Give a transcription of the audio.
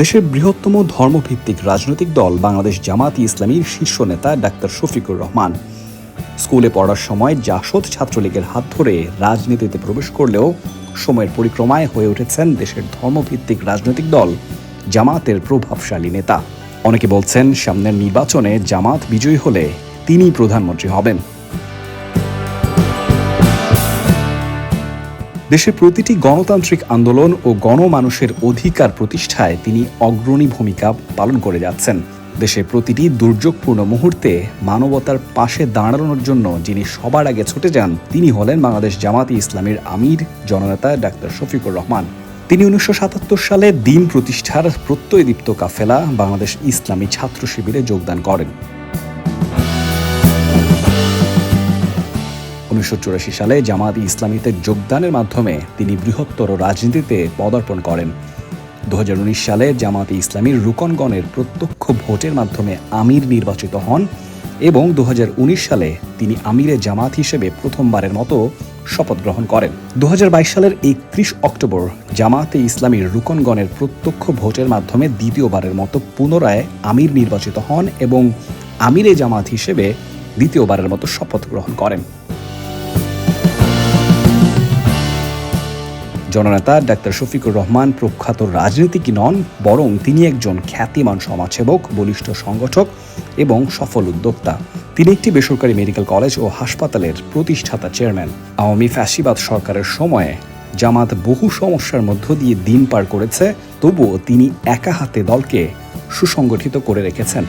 দেশের বৃহত্তম ধর্মভিত্তিক রাজনৈতিক দল বাংলাদেশ জামাতি ইসলামীর শীর্ষ নেতা ডাক্তার শফিকুর রহমান। স্কুলে পড়ার সময় জাসদ ছাত্রলীগের হাত ধরে রাজনীতিতে প্রবেশ করলেও সময়ের পরিক্রমায় হয়ে উঠেছেন দেশের ধর্মভিত্তিক রাজনৈতিক দল জামাতের প্রভাবশালী নেতা। অনেকে বলছেন সামনের নির্বাচনে জামাত বিজয়ী হলে তিনি প্রধানমন্ত্রী হবেন। দেশের প্রতিটি গণতান্ত্রিক আন্দোলন ও গণমানুষের অধিকার প্রতিষ্ঠায় তিনি অগ্রণী ভূমিকা পালন করে যাচ্ছেন। দেশের প্রতিটি দুর্যোগপূর্ণ মুহূর্তে মানবতার পাশে দাঁড়ানোর জন্য যিনি সবার আগে ছুটে যান, তিনি হলেন বাংলাদেশ জামাতি ইসলামীর আমির, জননেতা ডাক্তার শফিকুর রহমান। তিনি উনিশশো সাতাত্তর সালে দিন প্রতিষ্ঠার প্রত্যয়দীপ্ত কাফেলা বাংলাদেশ ইসলামী ছাত্র শিবিরে যোগদান করেন। উনিশশো চুরাশি সালে জামাত ইসলামীতে যোগদানের মাধ্যমে তিনি বৃহত্তর রাজনীতিতে পদার্পণ করেন। দু হাজার উনিশ সালে জামাত ইসলামীর রুকনগণের প্রত্যক্ষ ভোটের মাধ্যমে আমির নির্বাচিত হন এবং দু হাজার উনিশ সালে তিনি আমিরে জামাত হিসেবে প্রথমবারের মতো শপথ গ্রহণ করেন। দু হাজার বাইশ সালের একত্রিশ অক্টোবর জামাতে ইসলামীর রুকনগণের প্রত্যক্ষ ভোটের মাধ্যমে দ্বিতীয়বারের মতো পুনরায় আমির নির্বাচিত হন এবং আমিরে জামাত হিসেবে দ্বিতীয়বারের মতো শপথ গ্রহণ করেন। জননেতা ডাক্তার শফিকুর রহমান প্রখ্যাত রাজনীতিকই নন, বরং তিনি একজন খ্যাতিমান সমাজসেবক, বলিষ্ঠ সংগঠক এবং সফল উদ্যোক্তা। তিনি একটি বেসরকারি মেডিকেল কলেজ ও হাসপাতালের প্রতিষ্ঠাতা চেয়ারম্যান। আওয়ামী ফ্যাসিবাদ সরকারের সময়ে জামাত বহু সমস্যার মধ্য দিয়ে দিন পার করেছে, তবুও তিনি একা হাতে দলকে সুসংগঠিত করে রেখেছেন।